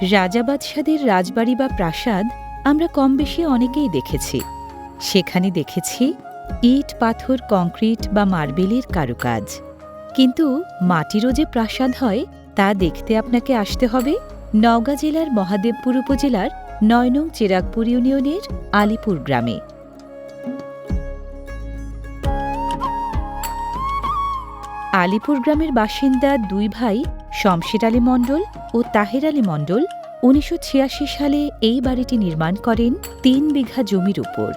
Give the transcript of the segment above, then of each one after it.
রাজা বাদশাদের রাজবাড়ি বা প্রাসাদ আমরা কম বেশি অনেকেই দেখেছি। সেখানে দেখেছি ইট, পাথর, কংক্রিট বা মার্বেলের কারুকাজ। কিন্তু মাটিরও যে প্রাসাদ হয়, তা দেখতে আপনাকে আসতে হবে নওগাঁ জেলার মহাদেবপুর উপজেলার নয় নং চেরাগপুর ইউনিয়নের আলিপুর গ্রামে। আলিপুর গ্রামের বাসিন্দা দুই ভাই শমশের আলী মণ্ডল ও তাহের আলী মণ্ডল উনিশশো ছিয়াশি সালে এই বাড়িটি নির্মাণ করেন তিন বিঘা জমির উপর।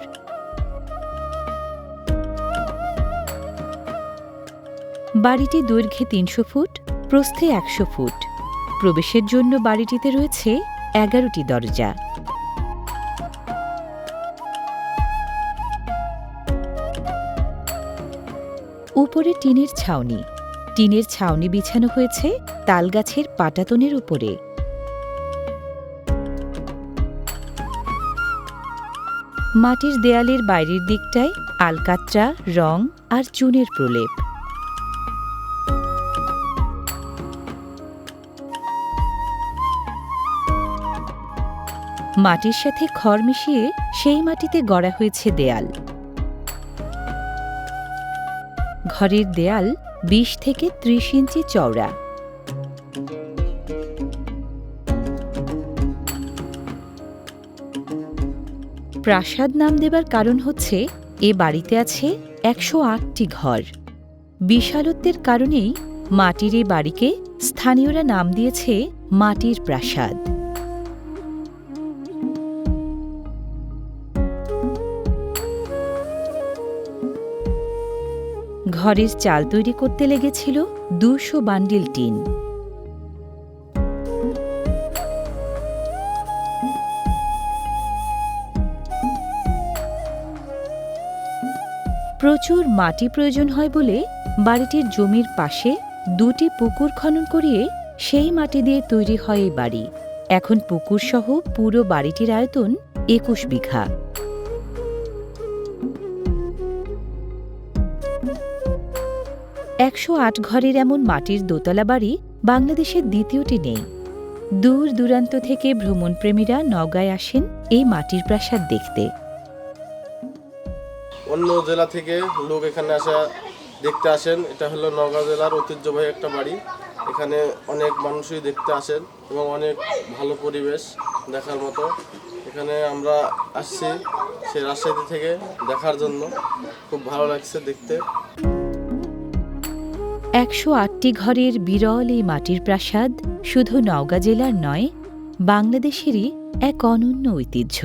বাড়িটি দৈর্ঘ্যে তিনশো ফুট, প্রস্থে একশো ফুট। প্রবেশের জন্য বাড়িটিতে রয়েছে এগারোটি দরজা। উপরে টিনের ছাউনি। টিনের ছাউনি বিছানো হয়েছে তালগাছের পাটাতনের উপরে। মাটির দেয়ালের বাইরের দিকটায় আলকাত্রা, রং আর চুনের প্রলেপ। মাটির সাথে খড় মিশিয়ে সেই মাটিতে গড়া হয়েছে দেয়াল। ঘরের দেয়াল বিশ থেকে ত্রিশ ইঞ্চি চওড়া। প্রাসাদ নাম দেবার কারণ হচ্ছে, এ বাড়িতে আছে একশো আটটি ঘর। বিশালত্বের কারণেই মাটির এই বাড়িকে স্থানীয়রা নাম দিয়েছে মাটির প্রাসাদ। ঘরের চাল তৈরি করতে লেগেছিল দুশো বান্ডিল টিন। প্রচুর মাটি প্রয়োজন হয় বলে বাড়িটির জমির পাশে দুটি পুকুর খনন করিয়ে সেই মাটি দিয়ে তৈরি হয় এই বাড়ি। এখন পুকুর সহ পুরো বাড়িটির আয়তন একুশ বিঘা। একশো আট ঘরের এমন মাটির দোতলা বাড়ি বাংলাদেশের দ্বিতীয়টি নেই। দূর দূরান্ত থেকে ভ্রমণপ্রেমীরা নওগাঁয় আসেন এই মাটির প্রাসাদ দেখতে। অন্য জেলা থেকে লোক এখানে আসা, দেখতে আসেন। এটা হলো নওগাঁ জেলার ঐতিহ্যবাহী একটা বাড়ি। এখানে অনেক মানুষই দেখতে আসেন এবং অনেক ভালো পরিবেশ দেখার মতো। এখানে আমরা আসছি সেই রাজশাহী থেকে দেখার জন্য। খুব ভালো লাগছে দেখতে। একশো আটটি ঘরের বিরল এই মাটির প্রাসাদ শুধু নওগাঁ জেলার নয়, বাংলাদেশেরই এক অনন্য ঐতিহ্য।